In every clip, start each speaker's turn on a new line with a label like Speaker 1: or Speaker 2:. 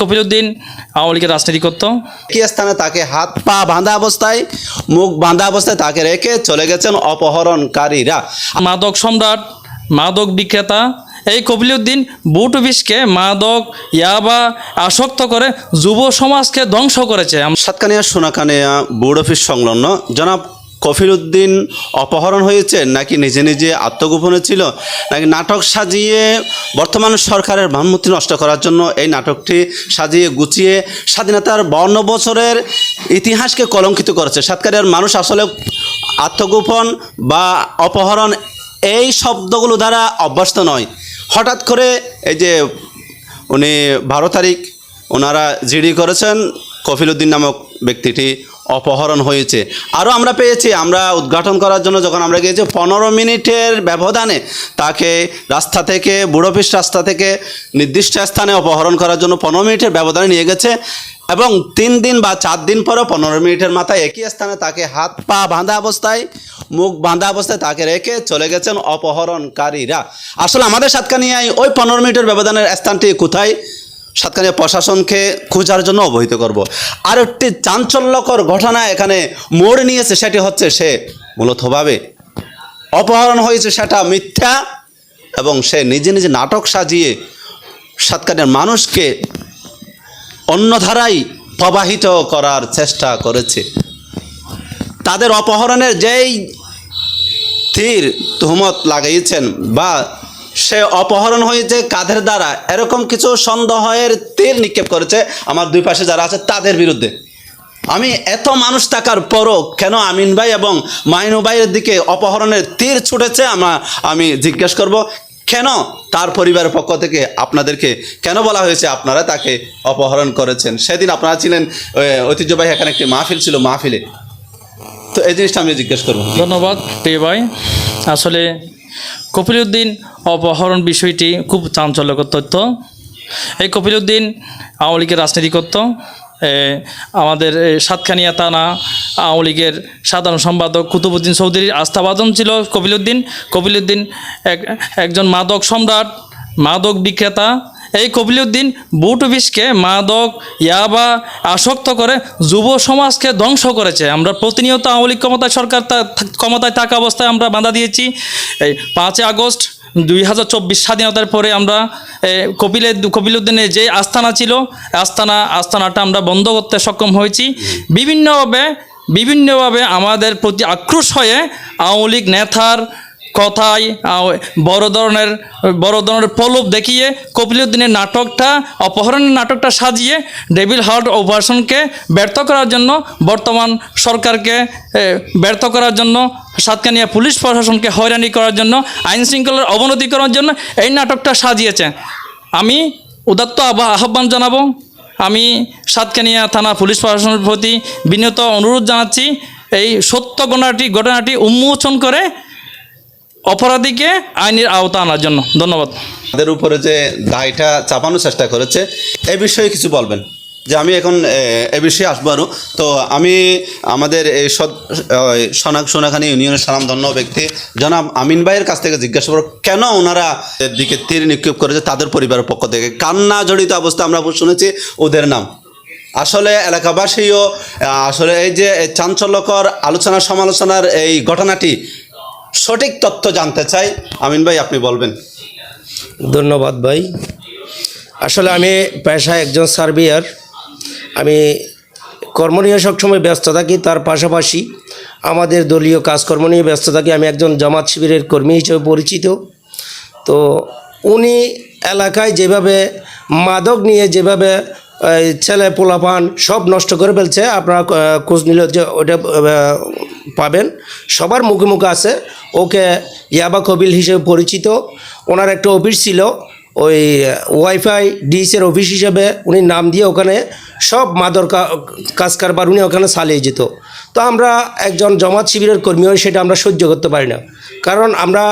Speaker 1: কপিলউদ্দিন আওয়ামী লীগের রাজনীতি করতো
Speaker 2: একই স্থানে তাকে হাত পা বাঁধা অবস্থায় মুখ বাঁধা অবস্থায় তাকে রেখে চলে গেছেন অপহরণকারীরা।
Speaker 1: মাদক সম্রাট মাদক বিক্রেতা এই কপিলউদ্দিন বুট অফিসকে মাদক ইয়াবা আসক্ত করে যুব সমাজকে ধ্বংস করেছে।
Speaker 2: সাতকানিয়া সোনাকানিয়া বোর্ড অফিস সংলগ্ন। জনাব কফিল উদ্দিন অপহরণ হয়েছে নাকি নিজে নিজে আত্মগোপনে ছিল? নাকি নাটক সাজিয়ে বর্তমান সরকারের ভাবমূর্তি নষ্ট করার জন্য এই নাটকটি সাজিয়ে গুছিয়ে স্বাধীনতার বাউন্ন বছরের ইতিহাসকে কলঙ্কিত করেছে? সাতকানিয়ার মানুষ আসলে আত্মগোপন বা অপহরণ এই শব্দগুলো দ্বারা অভ্যস্ত নয়। হঠাৎ করে এই যে উনি বারো তারিখ ওনারা জিডি করেছেন কফিলউদ্দিন নামক ব্যক্তিটি অপহরণ হয়েছে। আরও আমরা পেয়েছি, আমরা উদ্ঘাটন করার জন্য যখন আমরা গিয়েছি, পনেরো মিনিটের ব্যবধানে তাকে রাস্তা থেকে বুড়ো অফিস রাস্তা থেকে নির্দিষ্ট স্থানে অপহরণ করার জন্য পনেরো মিনিটের ব্যবধানে নিয়ে গেছে এবং তিন দিন বা চার দিন পরে পনেরো মিনিটের মাথায় একই স্থানে তাকে হাত পা বাঁধা অবস্থায়, মুখ বাঁধা অবস্থায় তাকে রেখে চলে গেছেন অপহরণকারীরা। আসলে আমাদের সাতকানিয়ায় ওই পনেরো মিনিটের ব্যবধানের স্থানটি কোথায়? সাতকানিয়া প্রশাসনকে খোঁজার জন্য অবহিত করব। আর একটি চাঞ্চল্যকর ঘটনা এখানে মোড় নিয়েছে, সেটি হচ্ছে সে মূলতভাবে অপহরণ হয়েছে, সেটা মিথ্যা এবং সে নিজে নিজে নাটক সাজিয়ে সাতকানিয়ার মানুষকে অন্য ধারায় প্রবাহিত করার চেষ্টা করেছে। তাদের অপহরণের যেই তীর, তুহমত লাগিয়েছেন বা সে অপহরণ হয়েছে কাঁধের দ্বারা? এরকম কিছু সন্দেহের তীর নিক্ষেপ করেছে আমার দুই পাশে যারা আছে তাদের বিরুদ্ধে। আমি এত মানুষ থাকার পরও কেন আমিন ভাই এবং মাইনু ভাইয়ের দিকে অপহরণের তীর ছুটেছে আমা আমি জিজ্ঞেস করব, কেন তার পরিবারের পক্ষ থেকে আপনাদেরকে কেন বলা হয়েছে আপনারা তাকে অপহরণ করেছেন? সেদিন আপনারা ছিলেন ঐতিহ্যবাহী এখানে একটি মাহফিল ছিল মাহফিলে। তো এই জিনিসটা আমি জিজ্ঞেস করব।
Speaker 1: ধন্যবাদ ভাই। আসলে কপিলউদ্দিন অপহরণ বিষয়টি খুব চাঞ্চল্যকর তথ্য। এই কপিলউদ্দিন আওয়ামী লীগের রাজনীতি করত আমাদের সাতখানিয়া তানা আওয়ামী লীগের সাধারণ সম্পাদক কুতুবুদ্দিন চৌধুরীর আস্থাবাদন ছিল কপিলউদ্দিন। কপিলউদ্দিন এক, একজন মাদক সম্রাট, মাদক বিক্রেতা এই কপিলউদ্দিন বুট অফিসকে মাদক, ইয়াবা, আসক্ত করে যুব সমাজকে ধ্বংস করেছে। আমরা প্রতিনিয়ত আওয়ামী লীগ ক্ষমতায়, সরকার ক্ষমতায় থাকা অবস্থায় আমরা বাধা দিয়েছি। এই পাঁচই আগস্ট দুই হাজার চব্বিশ স্বাধীনতার পরে আমরা কপিলের কপিলউদ্দিনের যে আস্থানা ছিল আস্থানা আস্থানাটা আমরা বন্ধ করতে সক্ষম হয়েছি। বিভিন্নভাবে বিভিন্নভাবে আমাদের প্রতি আক্রোশ হয়ে আওয়ামী লীগ নেতার কথায় বড় ধরনের বড় ধরনের প্রলোভ দেখিয়ে কপিলউদ্দিনের নাটকটা, অপহরণের নাটকটা সাজিয়ে ডেভিল হার্ট অপারেশনকে ব্যর্থ করার জন্য, বর্তমান সরকারকে ব্যর্থ করার জন্য, সাতকানিয়া পুলিশ প্রশাসনকে হয়রানি করার জন্য, আইন শৃঙ্খলার অবনতি করার জন্য এই নাটকটা সাজিয়েছে। আমি উদাত্ত আহ্বা- আহ্বান জানাব, আমি সাতকানিয়া থানা পুলিশ প্রশাসনের প্রতি বিনীত অনুরোধ জানাচ্ছি, এই সত্য ঘটনাটি ঘটনাটি উন্মোচন করে অপরাধীকে আইনের আওতা আনার জন্য। ধন্যবাদ।
Speaker 2: তাদের উপরে যে দায়টা চাপানোর চেষ্টা করেছে এ বিষয়ে কিছু বলবেন? যে আমি এখন এ, বিষয়ে আসব আরও তো আমি আমাদের এই সদ সোনা সোনাখানি ইউনিয়নের সালাম ধন্য ব্যক্তি জনাব আমিন ভাইয়ের কাছ থেকে জিজ্ঞাসা করব কেন ওনারা এর দিকে তীর নিক্ষেপ করেছে তাদের পরিবারের পক্ষ থেকে? কান্না জড়িত অবস্থা আমরা শুনেছি ওদের নাম। আসলে এলাকাবাসীও আসলে এই যে চাঞ্চল্যকর আলোচনা সমালোচনার এই ঘটনাটি সঠিক তথ্য জানতে চাই। আমিন ভাই, আপনি বলবেন।
Speaker 3: ধন্যবাদ ভাই। আসলে আমি পেশায় একজন সার্বিয়ার আমি কর্ম নিয়ে সবসময় ব্যস্ত থাকি, তার পাশাপাশি আমাদের দলীয় কাজকর্ম নিয়ে ব্যস্ত থাকি। আমি একজন জামাত শিবিরের কর্মী হিসেবে পরিচিত। তো উনি এলাকায় যেভাবে মাদক নিয়ে যেভাবে ছেলে পোলাপান সব নষ্ট করে ফেলছে। আপনারা খোঁজ নিলে যে ওটা পাবেন। সবার মুখে মুখে আছে। ওকে ইয়াবা কবিল হিসেবে পরিচিত। ওনার একটা অফিস ছিল। ওই ওয়াইফাই ডিএসের অফিস হিসেবে উনি নাম দিয়ে ওখানে সব মাদর কাজ কারবার উনি ওখানে চালিয়ে যেত। তো আমরা একজন জমাত শিবিরের কর্মী হয়ে সেটা আমরা সহ্য করতে পারি না। কারণ আমরা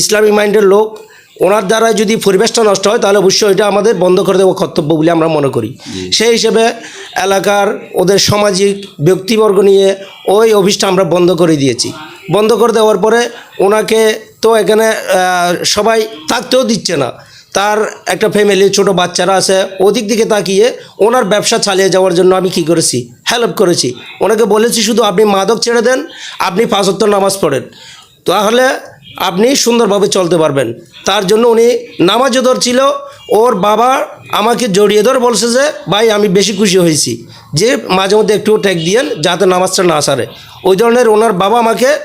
Speaker 3: ইসলামী মাইন্ডের লোক। ওনার দ্বারা যদি পরিবেশটা নষ্ট হয় তাহলে অবশ্যই এটা আমাদের বন্ধ করে দেওয়া কর্তব্য বলে আমরা মনে করি। সেই হিসেবে এলাকার ওদের সামাজিক ব্যক্তিবর্গ নিয়ে ওই অফিসটা আমরা বন্ধ করে দিয়েছি। বন্ধ করে দেওয়ার পরে ওনাকে তো এখানে সবাই থাকতেও দিচ্ছে না। তার একটা ফ্যামিলি ছোট বাচ্চারা আছে ওদিক দিকে তাকিয়ে ওনার ব্যবসা চালিয়ে যাওয়ার জন্য আমি কি করেছি? হেল্প করেছি। ওনাকে বলেছি শুধু আপনি মাদক ছেড়ে দেন আপনি পাঁচত্তর নামাজ পড়েন। তাহলে আপনি সুন্দরভাবে চলতে পারবেন। তার জন্য উনি নামাজও ছিল ওর বাবা আমাকে জড়িয়ে ধরে বলছে যে, ভাই, আমি বেশি খুশি হয়েছি। যে মাঝে মধ্যে একটু ট্যাগ দিয়েন, যাতে নামাজটা না সারে। ওই ধরনের ওনার বাবা আমাকে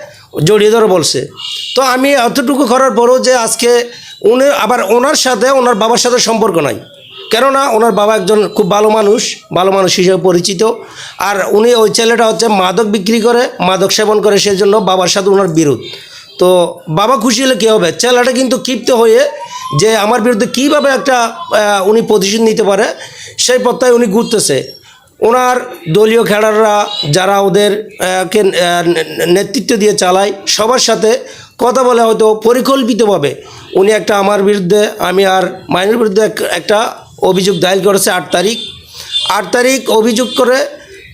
Speaker 3: জড়িয়ে ধরে বলছে। তো আমি এতটুকু করার পরও যে আজকে উনি, আবার ওনার সাথে, ওনার বাবার সাথে সম্পর্ক নাই। কেননা ওনার বাবা একজন খুব ভালো মানুষ ভালো মানুষ হিসেবে পরিচিত। আর উনি ওই ছেলেটা হচ্ছে মাদক বিক্রি করে, মাদক সেবন করে, সেজন্য বাবার সাথে ওনার বিরোধ। তো বাবা খুশি হলে কী হবে? ছেলেটা কিন্তু ক্ষিপ্ত হয়ে যে আমার বিরুদ্ধে কীভাবে একটা উনি প্রতিশোধ নিতে পারে, সেই পথটায় উনি ঘুরতেছে। ওনার দলীয় খেলোয়াড়রা যারা ওদের কে নেতৃত্ব দিয়ে চালায়, সবার সাথে কথা বলে হয়তো পরিকল্পিতভাবে উনি একটা আমার বিরুদ্ধে, আমি আর মাইনের বিরুদ্ধে একটা অভিযোগ দায়ের করেছে আট তারিখ। আট তারিখ অভিযোগ করে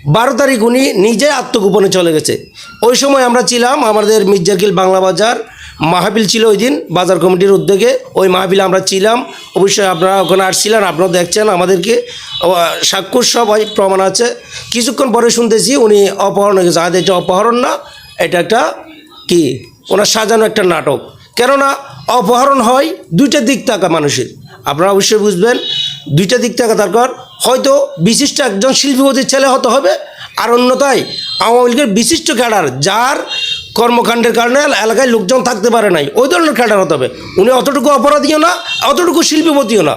Speaker 3: বারো তারিখ উনি নিজে আত্মগোপনে চলে গেছে। ওই সময় আমরা ছিলাম আমাদের মির্জাকিল বাংলা বাজার। মাহফিল ছিল ওই দিন, বাজার কমিটির উদ্যোগে। ওই মাহফিলে আমরা ছিলাম। অবশ্যই আপনারা ওখানে আসছিলেন আপনারা দেখছেন আমাদেরকে। সাক্ষর সবাই প্রমাণ আছে। কিছুক্ষণ পরে শুনতেছি উনি অপহরণ হয়ে গেছে। এটা অপহরণ না, এটা একটা কি? ওনার সাজানো একটা নাটক। কেননা অপহরণ হয় দুইটা দিক থাকা মানুষের। আপনারা অবশ্যই বুঝবেন দুইটা দিক থাকা দরকার হয়তো বিশিষ্ট একজন শিল্পপতির ছেলে হতে হবে, আর অন্যতায় আওয়ামী লীগের বিশিষ্ট ক্যাডার, যার কর্মকাণ্ডের কারণে এলাকায় লোকজন থাকতে পারে নাই, ওই ধরনের ক্যাডার হতে হবে। উনি অতটুকু অপরাধীও না, অতটুকু শিল্পপতিও না।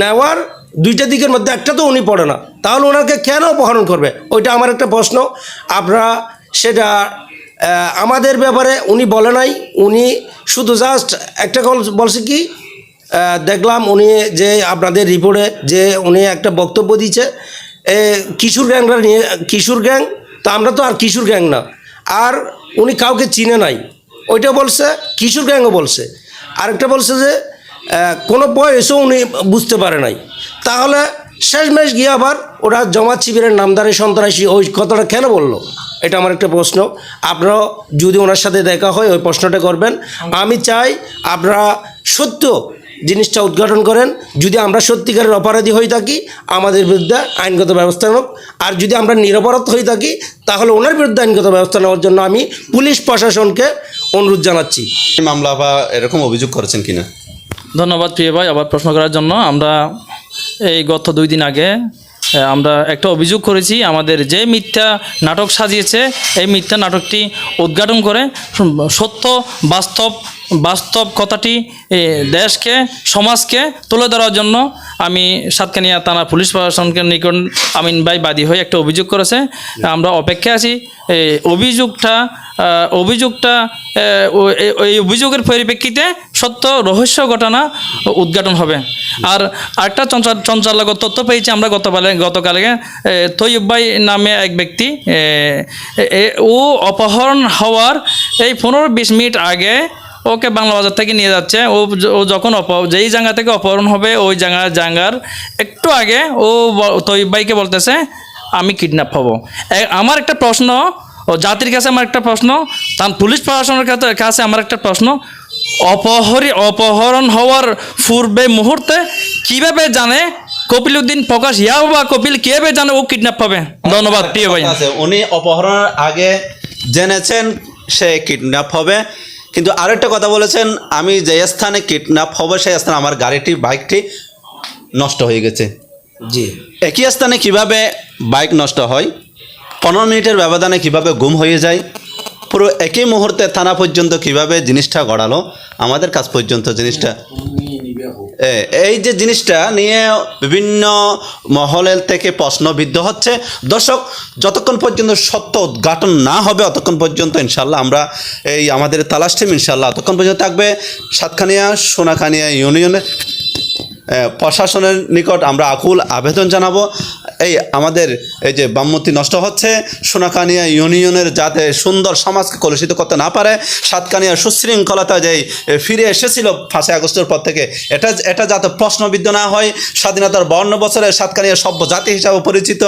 Speaker 3: নেওয়ার দুইটা দিকের মধ্যে একটা তো উনি পড়ে না। তাহলে ওনাকে কেন অপহরণ করবে? ওইটা আমার একটা প্রশ্ন। আপনারা সেটা আমাদের ব্যাপারে উনি বলে নাই, উনি শুধু জাস্ট একটা বলছে কি দেখলাম উনি যে আপনাদের রিপোর্টে যে উনি একটা বক্তব্য দিয়েছে এ, কিশোর গ্যাংরা নিয়ে কিশোর গ্যাং তো আমরা তো আর কিশোর গ্যাং না। আর উনি কাউকে চিনে নাই। ওইটা বলছে কিশোর গ্যাংও বলছে। আরেকটা বলছে যে কোনো বয়সও উনি বুঝতে পারে নাই। তাহলে শেষমেশ গিয়ে আবার ওরা জমাত শিবিরের নামদারি সন্ত্রাসী ওই কথাটা কেন বলল? এটা আমার একটা প্রশ্ন। আপনারাও যদি ওনার সাথে দেখা হয় ওই প্রশ্নটা করবেন। আমি চাই আপনারা সত্য জিনিসটা উদ্ঘাটন করেন যদি আমরা সত্যিকারের অপরাধী হয়ে থাকি আমাদের বিরুদ্ধে আইনগত ব্যবস্থা হোক আর যদি আমরা নিরপরাধ হয়ে থাকি তাহলে ওনার বিরুদ্ধে আইনগত ব্যবস্থা নেওয়ার জন্য আমি পুলিশ প্রশাসনকে অনুরোধ জানাচ্ছি।
Speaker 2: এই মামলা বা এরকম অভিযোগ করেছেন কিনা?
Speaker 1: ধন্যবাদ প্রিয় ভাই আবার প্রশ্ন করার জন্য। আমরা এই গত দুই দিন আগে আমরা একটা অভিযোগ করেছি আমাদের যে মিথ্যা নাটক সাজিয়েছে এই মিথ্যা নাটকটি উদ্ঘাটন করে সত্য বাস্তব বাস্তব কথাটি দেশকে, সমাজকে তুলে ধরার জন্য আমি সাতকানিয়া থানা পুলিশ প্রশাসনকে নিকট আমিন ভাই বাদী হয়ে একটা অভিযোগ করেছে। আমরা অপেক্ষায় আছি। অভিযোগটা অভিযোগটা এই অভিযোগের পরিপ্রেক্ষিতে সত্য রহস্য ঘটনা উদ্ঘাটন হবে। আর আরেকটা চঞ্চল চঞ্চলগত তথ্য পেয়েছি আমরা গতকালে গতকালে তৈয়ব নামে এক ব্যক্তি ও অপহরণ হওয়ার এই পনেরো বিশ মিনিট আগে ওকে বাংলা বাজার থেকে নিয়ে যাচ্ছে। ও ও যখন অপ যেই জায়গা থেকে অপহরণ হবে, ওই জায়গা জায়গার একটু আগে ও ব- তৈয়ব ভাইকে বলতেছে, আমি কিডন্যাপ হব। আমার একটা প্রশ্ন, ও জাতির কাছে আমার একটা প্রশ্ন তার পুলিশ প্রশাসনের কাছে- আমার একটা প্রশ্ন। অপহরি অপহরণ হওয়ার পূর্বে মুহূর্তে কীভাবে জানে কপিল উদ্দিন প্রকাশ? ইয়াও বা কপিল, কীভাবে জানে ও কিডন্যাপ পাবে ধন্যবাদ, প্রিয় ভাই।
Speaker 2: উনি অপহরণের আগে জেনেছেন সে কিডন্যাপ হবে। কিন্তু আরেকটা কথা বলেছেন আমি যে স্থানে কিডন্যাপ হব সেই স্থানে আমার গাড়িটি বাইকটি নষ্ট হয়ে গেছে।
Speaker 3: জি।
Speaker 2: একই স্থানে কীভাবে বাইক নষ্ট হয় পনেরো মিনিটের ব্যবধানে কীভাবে গুম হয়ে যায় পুরো একই মুহূর্তে থানা পর্যন্ত কীভাবে জিনিসটা গড়ালো আমাদের কাছ পর্যন্ত জিনিসটা এই যে জিনিসটা নিয়ে বিভিন্ন মহলের থেকে প্রশ্নবিদ্ধ হচ্ছে, দর্শক, যতক্ষণ পর্যন্ত সত্য উদ্ঘাটন না হবে, অতক্ষণ পর্যন্ত ইনশাল্লাহ আমরা এই আমাদের তালাশ টিম ইনশাল্লাহ ততক্ষণ পর্যন্ত থাকবে। সাতখানিয়া, সোনাখানিয়া ইউনিয়নের প্রশাসনের নিকট আমরা আকুল আবেদন জানাব। এই আমাদের এই যে বামমতি নষ্ট হচ্ছে, সোনাকানিয়া ইউনিয়নের যাতে সুন্দর সমাজকে কলুষিত করতে না পারে, সাতকানিয়া সুশৃঙ্খলতা যেই ফিরে এসেছিল পাঁচই আগস্টের পর থেকে, এটা এটা যাতে প্রশ্নবিদ্ধ না হয়, স্বাধীনতার বর্ণ বছরে সাতকানিয়া সভ্য জাতি হিসাবে পরিচিত,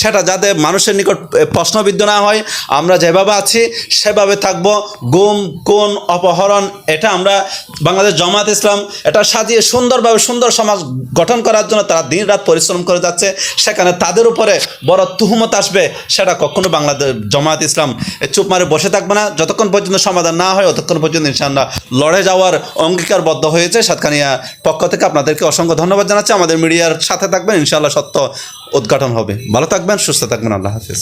Speaker 2: সেটা যাতে মানুষের নিকট প্রশ্নবিদ্ধ না হয়, আমরা যেভাবে আছি, সেভাবে থাকব, গুম কোন অপহরণ, এটা আমরা বাংলাদেশ জামাত ইসলাম, এটা সাজিয়ে সুন্দরভাবে সুন্দর সমাজ গঠন করার জন্য তারা দিন রাত পরিশ্রম করে যাচ্ছে, সেখানে তাদের উপরে বড় তুহমত আসবে, সেটা কখনো বাংলাদেশ জামাত ইসলাম চুপ মারে বসে থাকবে না। যতক্ষণ পর্যন্ত সমাধান না হয় অতক্ষণ পর্যন্ত ইনশাল্লাহ লড়ে যাওয়ার অঙ্গীকারবদ্ধ হয়েছে। সাতখানিয়া পক্ষ থেকে আপনাদেরকে অসংখ্য ধন্যবাদ জানাচ্ছি। আমাদের মিডিয়ার সাথে থাকবেন ইনশাল্লাহ সত্য উদ্ঘাটন হবে। ভালো থাকবেন, সুস্থ থাকবেন। আল্লাহ হাফিজ।